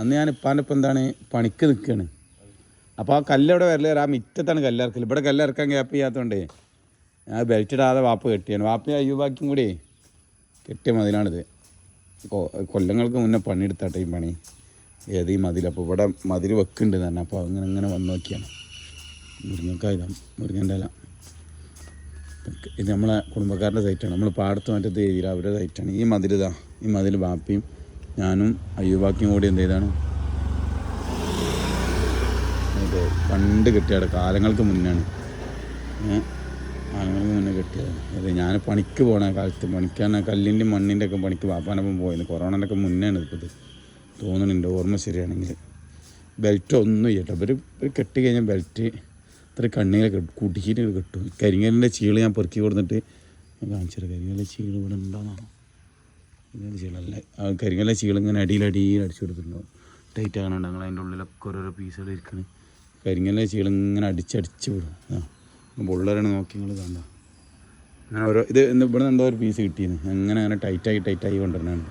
അന്ന് ഞാൻ ഇപ്പാന്റെ ഇപ്പം എന്താണ് പണിക്ക് നിൽക്കുകയാണ്. അപ്പോൾ ആ കല്ലവിടെ ഇവിടെ വരൽ ആ മിറ്റത്താണ് കല്ലിറക്കൽ ഇവിടെ കല്ലിറക്കാൻ ഗ്യാപ്പ് ചെയ്യാത്തതുകൊണ്ടേ ഞാൻ ബെൽറ്റ് ഇടാതെ വാപ്പ് കെട്ടിയാണ്. വാപ്പി അയ്യൂബാക്കും കൂടി കെട്ടിയ മതിലാണിത്. കൊല്ലങ്ങൾക്ക് മുന്നേ പണിയെടുത്താട്ടെ ഈ പണി. ഏത് ഈ മതിൽ അപ്പോൾ ഇവിടെ മതിൽ വെക്കുന്നുണ്ട് തന്നെ അപ്പോൾ അങ്ങനെ അങ്ങനെ വന്ന് നോക്കിയാണ്. മുരിങ്ങക്കായ മുരിങ്ങന്റെ ഇല. ഇത് നമ്മളെ കുടുംബക്കാരുടെ സൈറ്റാണ്. നമ്മൾ പാടത്ത് മാറ്റത്ത് ഏരിയയിൽ അവരുടെ സൈറ്റാണ്. ഈ മതിലിതാ ഈ മതിൽ ബാപ്പിയും ഞാനും അയ്യൂബാക്കിയും കൂടി എന്ത് ചെയ്താണ്? പണ്ട് കെട്ടിയാണ് കാലങ്ങൾക്ക് മുന്നാണ്. കാലങ്ങൾക്ക് മുന്നേ കിട്ടിയത്. അത് ഞാൻ പണിക്ക് പോണ കാലത്ത് പണിക്കാണ് കല്ലിന്റെ മണ്ണിന്റെ ഒക്കെ പണിക്ക് വാപ്പാനൊപ്പം പോയത് കൊറോണന്റെ ഒക്കെ മുന്നേ ആണ് ഇപ്പോൾ ഇത് തോന്നുന്നുണ്ട്. ഓർമ്മ ശരിയാണെങ്കിൽ. ബെൽറ്റ് ഒന്നും ചെയ്യട്ടെ ഇവർ ഒരു കെട്ടി കഴിഞ്ഞാൽ ബെൽറ്റ് ഇത്ര കണ്ണിലെ കുടുക്കിയിട്ട് കിട്ടും. കരിങ്ങലിന്റെ ചീൾ ഞാൻ പെറുക്കി കൊടുത്തിട്ട് കാണിച്ചിട്ട് കരിങ്ങലിന്റെ ചീൾ ഇവിടെ ഉണ്ടാകുന്നതാണോ കരിങ്കലിന്റെ ചീളല്ല ആ കരിങ്കലിന്റെ ചീൾ ഇങ്ങനെ അടിയിലടിയിൽ അടിച്ചു കൊടുത്തിട്ടുണ്ടാവും. ടൈറ്റ് ആകണുണ്ട്. ഞങ്ങൾ അതിന്റെ ഉള്ളിലൊക്കെ ഓരോരോ പീസുകൾ ഇരിക്കണ്. കരിങ്കലിന്റെ ചീളിങ്ങനെ അടിച്ചടിച്ച് വിടും. ആ ബുള്ളറാണ് നോക്കി നിങ്ങൾ കണ്ട അങ്ങനെ ഓരോ ഇത് ഇവിടെ നിന്ന് എന്തോ ഒരു പീസ് കിട്ടിയിരുന്നു അങ്ങനെ അങ്ങനെ ടൈറ്റായി ടൈറ്റായി കൊണ്ടുവരണതാണ്